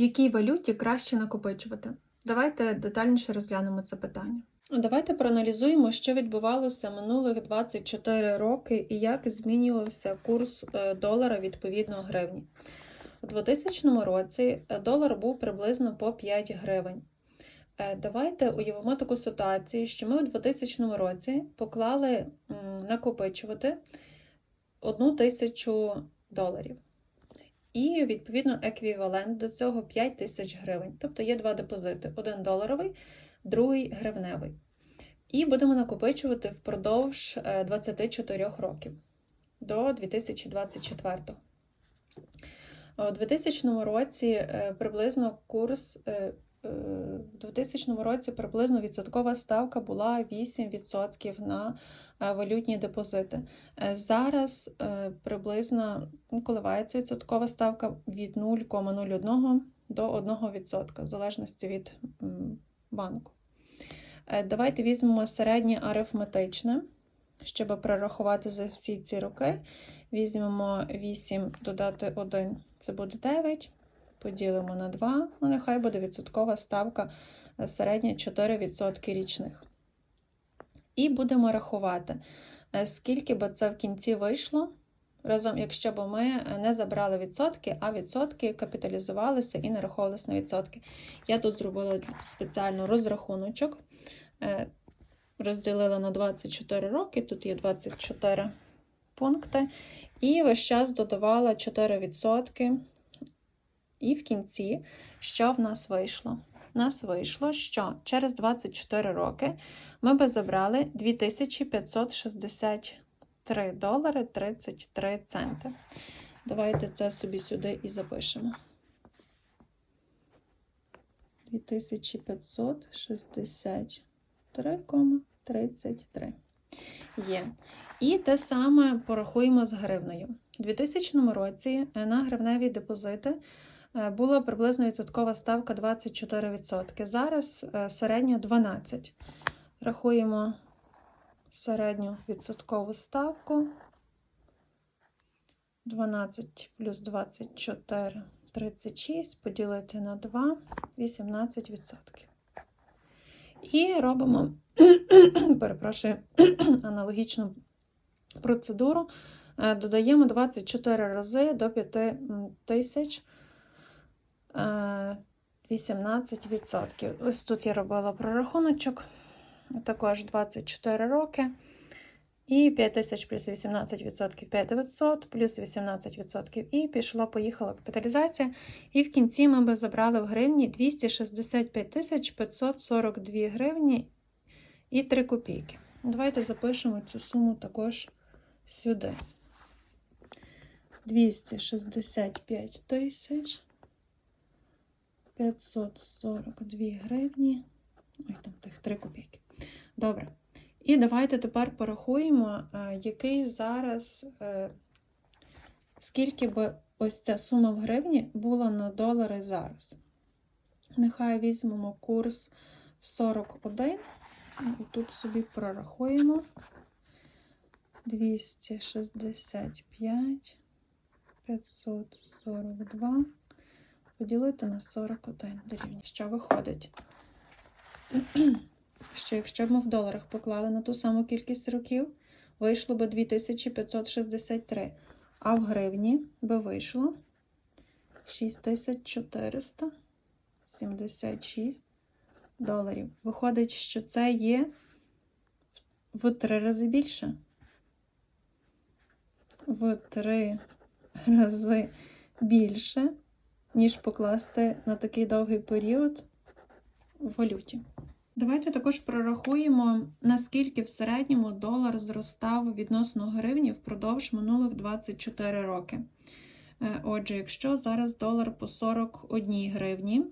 Якій валюті краще накопичувати? Давайте детальніше розглянемо це питання. Давайте проаналізуємо, що відбувалося минулих 24 роки і як змінювався курс е, долара відповідно гривні. У 2000 році е, долар був приблизно по 5 гривень. Е, Давайте уявимо таку ситуацію, що ми у 2000 році поклали накопичувати одну тисячу доларів. І, відповідно, еквівалент до цього 5 тисяч гривень. Тобто є два депозити: один доларовий, другий гривневий. І будемо накопичувати впродовж е, 24 років до 2024. У 2000 році е, приблизно курс е, е, в 2000 році приблизно відсоткова ставка була 8% на е, валютні депозити. Е, Зараз е, приблизно ну, коливається відсоткова ставка від 0,01 до 1%, в залежності від банку. Е, Давайте візьмемо середнє арифметичне, щоб прорахувати за всі ці роки. Візьмемо 8 додати 1, це буде 9. Поділимо на 2, ну нехай буде відсоткова ставка е, середня 4% річних. І будемо рахувати, е, скільки би це в кінці вийшло. Разом, якщо б ми не забрали відсотки, а відсотки капіталізувалися і нараховувалися на відсотки. Я тут зробила спеціально розрахуночок, е, розділила на 24 роки, тут є 24 пункти, і весь час додавала 4%. І в кінці, що в нас вийшло? В нас вийшло, що через 24 роки ми би забрали 2563 долари 33 центи. Давайте це собі сюди і запишемо. 2563,33. Є. І те саме порахуємо з гривнею. У 2000 році на гривневі депозити була приблизно відсоткова ставка 24%. Зараз е, середня 12%. Рахуємо середню відсоткову ставку. 12 плюс 24 36 поділити на 2 18%. І робимо, перепрошую, аналогічну процедуру. Е, Додаємо 24 рази до 5 тисяч е, 18%. Ось тут я робила прорахуночок, також 24 роки. І 5 тисяч плюс 18% 5900, плюс 18% і пішла, поїхала капіталізація. І в кінці ми би забрали в гривні 265 тисяч 542 гривні і 3 копійки. Давайте запишемо цю суму також сюди. 265 тисяч 542 гривні. Ой, там тих 3 копійки. Добре. І давайте тепер порахуємо, е, який зараз, е, скільки би ось ця сума в гривні була на долари зараз. Нехай візьмемо курс 41, і тут собі прорахуємо 265, 542, поділити на 41 дорівнює. Що виходить? що якщо б ми в доларах поклали на ту саму кількість років, вийшло б 2563, а в гривні би вийшло 6476 доларів. Виходить, що це є в три рази більше. В три рази більше, ніж покласти на такий довгий період в валюті. Давайте також прорахуємо, наскільки в середньому долар зростав відносно гривні впродовж минулих 24 роки. Е, Отже, якщо зараз долар по 41 гривні,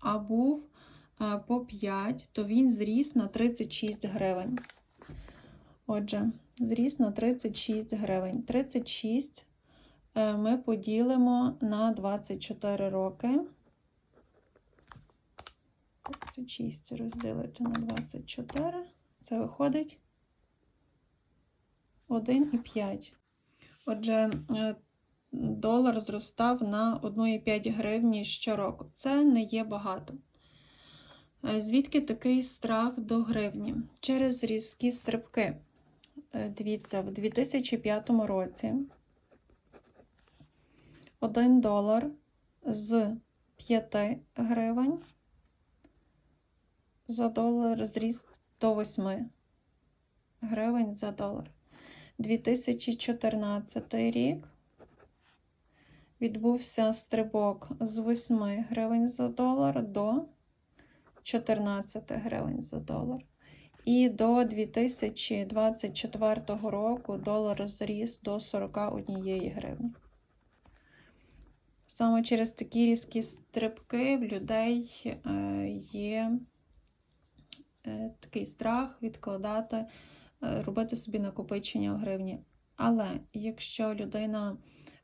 а був е, по 5, то він зріс на 36 гривень. Отже, зріс на 36 гривень. 36 е, ми поділимо на 24 роки. 36 розділити на 24. Це виходить 1,5. Отже, е, долар зростав на 1,5 гривні щороку. Це не є багато. Е, Звідки такий страх до гривні? Через різкі стрибки. Е, Дивіться, в 2005 році 1 долар з 5 гривень за долар зріс до 8 гривень за долар. 2014 рік відбувся стрибок з 8 гривень за долар до 14 гривень за долар. І до 2024 року долар зріс до 41 гривні. Саме через такі різкі стрибки в людей е, є е, такий страх відкладати, е, робити собі накопичення в гривні. Але якщо людина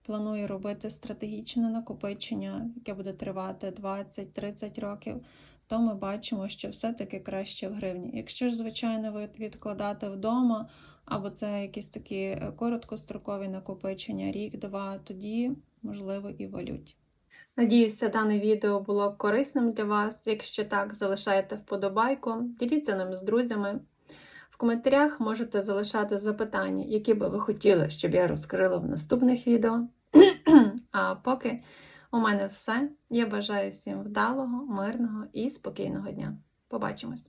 планує робити стратегічне накопичення, яке буде тривати 20-30 років, то ми бачимо, що все-таки краще в гривні. Якщо ж, звичайно, ви відкладати вдома, або це якісь такі е, короткострокові накопичення, рік-два, тоді можливо і валюті. Надіюся, дане відео було корисним для вас. Якщо так, залишайте вподобайку, діліться ним з друзями. В коментарях можете залишати запитання, які би ви хотіли, щоб я розкрила в наступних відео. А поки у мене все. Я бажаю всім вдалого, мирного і спокійного дня. Побачимось!